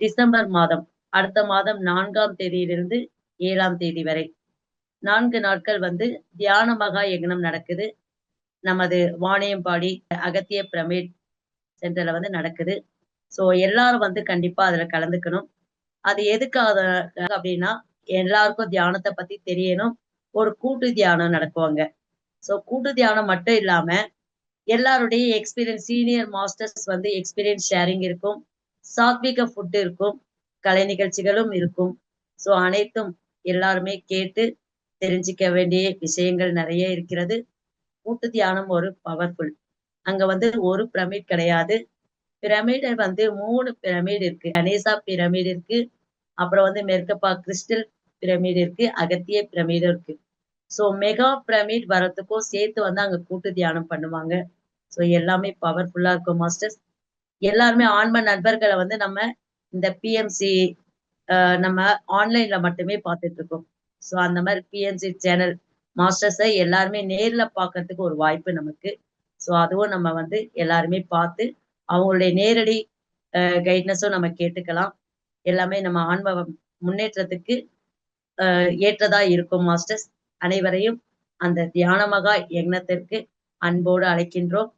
December மாதம் அடுத்த மாதம் நான்காம் தேதியிலிருந்து ஏழாம் தேதி வரை. நான்கு நாட்கள் வந்து தியான மகா யக்னம் நடக்குது. நமது வாணியம்பாடி அகத்திய பிரமிட் சென்டர்ல வந்து நடக்குது. ஸோ எல்லாரும் வந்து கண்டிப்பா அதுல கலந்துக்கணும். அது எதுக்காக அப்படின்னா எல்லாருக்கும் தியானத்தை பத்தி தெரியணும். ஒரு கூட்டு தியானம் நடக்குவாங்க ஸோ கூட்டு தியானம் மட்டும் இல்லாம எல்லாருடைய எக்ஸ்பீரியன்ஸ் சீனியர் மாஸ்டர்ஸ் வந்து எக்ஸ்பீரியன்ஸ் ஷேரிங் இருக்கும். சாத்விக ஃபுட் இருக்கும். கலை நிகழ்ச்சிகளும் இருக்கும். ஸோ அனைத்தும் எல்லாருமே கேட்டு தெரிஞ்சுக்க வேண்டிய விஷயங்கள் நிறைய இருக்கிறது. கூட்டு தியானம் ஒரு பவர்ஃபுல் அங்க வந்து ஒரு பிரமிட் கிடையாது. பிரமிடு வந்து மூணு பிரமிட் இருக்கு. கணேசா பிரமிட் இருக்கு. அப்புறம் வந்து மெர்கப்பா கிறிஸ்டல் பிரமிட் இருக்கு. அகத்திய பிரமிடும் இருக்கு. ஸோ மெகா பிரமிட் வரத்துக்கும் சேர்த்து வந்து அங்க கூட்டு தியானம் பண்ணுவாங்க. ஸோ எல்லாமே பவர்ஃபுல்லா இருக்கும் மாஸ்டர்ஸ் எல்லாருமே ஆன்ம நண்பர்களை வந்து நம்ம இந்த பிஎம்சி நம்ம ஆன்லைன்ல மட்டுமே பார்த்துட்டு இருக்கோம் ஸோ அந்த மாதிரி பிஎம்சி சேனல் மாஸ்டர்ஸை எல்லாருமே நேர்ல பார்க்கறதுக்கு ஒரு வாய்ப்பு நமக்கு. ஸோ அதுவும் நம்ம வந்து எல்லாருமே பார்த்து அவங்களுடைய நேரடி கைட்னஸும் நம்ம கேட்டுக்கலாம். எல்லாமே நம்ம ஆன்ம முன்னேற்றத்துக்கு ஏற்றதா இருக்கும் மாஸ்டர்ஸ் அனைவரையும் அந்த தியானமகா யக்னத்திற்கு அன்போடு அழைக்கின்றோம்.